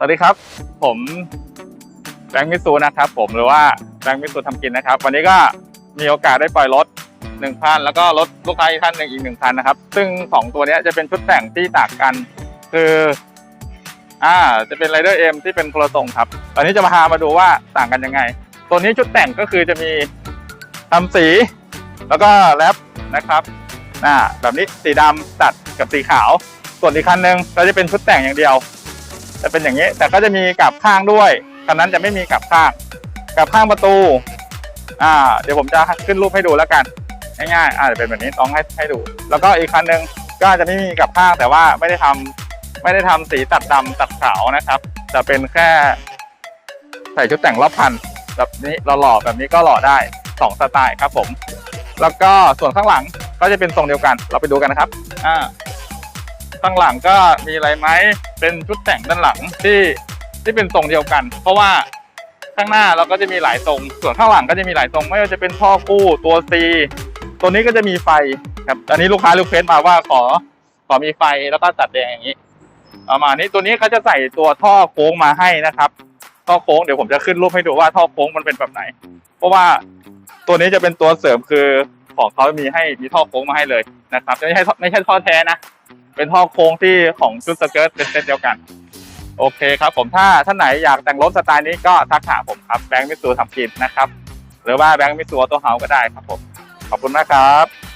สวัสดีครับ ผมแบงค์มิตซูนะครับผมหรือว่าแบงค์มิตซูทำกินนะครับ วันนี้ก็มีโอกาสได้ปล่อยรถหนึ่งคันแล้วก็รถลูกค้าอีกท่านหนึ่งอีกหนึ่งคันนะครับ ซึ่งสองตัวนี้จะเป็นชุดแต่งที่ต่างกัน คืออ่าจะเป็นไรเดอร์เอ็มที่เป็นคนละทรงครับ ตอนนี้จะมาพามาดูว่าต่างกันยังไง ตัวนี้ชุดแต่งก็คือจะมีทำสี แล้วก็แรปนะครับอ่าแบบนี้สีดำตัดกับสีขาว ส่วนอีกคันหนึ่งก็จะเป็นชุดแต่งอย่างเดียว จะเป็นอย่างนี้ แต่ก็จะมีกลับข้างด้วยคันนั้นจะไม่มีกลับข้างกลับข้างประตู อ่า เดี๋ยวผมจะขึ้นรูปให้ดูแล้วกัน ง่ายๆอ่าจะเป็นแบบนี้ต้องให้ให้ดู แล้วก็อีกคันหนึ่งก็จะไม่มีกลับข้างแต่ว่าไม่ได้ทำไม่ได้ทำสีตัดดำตัดขาวนะครับจะเป็นแค่ใส่ชุดแต่งรอบพันแบบนี้เราหล่อแบบนี้ก็หล่อได้สองสไตล์ครับผม แล้วก็ส่วนข้างหลังก็จะเป็นทรงเดียวกัน เราไปดูกันนะครับ อ่า ข้างหลังก็มีอะไรไหมเป็นชุดแต่งด้านหลังที่ที่เป็นทรงเดียวกัน เพราะว่าข้างหน้าเราก็จะมีหลายทรง ส่วนข้างหลังก็จะมีหลายทรง ไม่ว่าจะเป็นท่อคู่ตัว C ตัวนี้ก็จะมีไฟครับอันนี้ลูกค้ารีเควสมาว่าขอขอมีไฟแล้วก็ตัดแดงอย่างนี้ประมาณนี้ตัวนี้เขาจะใส่ตัวท่อโค้งมาให้นะครับท่อโค้งเดี๋ยวผมจะขึ้นรูปให้ดูว่าท่อโค้งมันเป็นแบบไหน เพราะว่าตัวนี้จะเป็นตัวเสริมคือของเขามีให้มีท่อโค้งมาให้เลยนะครับไม่ใช่ไม่ใช่ท่อแท้นะ เป็นท่อโค้งที่ของชุดสเกิร์ตเป็นเส้นเดียวกัน โอเคครับผมถ้าท่านไหนอยากแต่งรถสไตล์นี้ก็ทักหาผมครับแบงค์มิสูทำกินนะครับ หรือว่าแบงค์มิสูตัวเฮาก็ได้ครับผม ขอบคุณมากครับ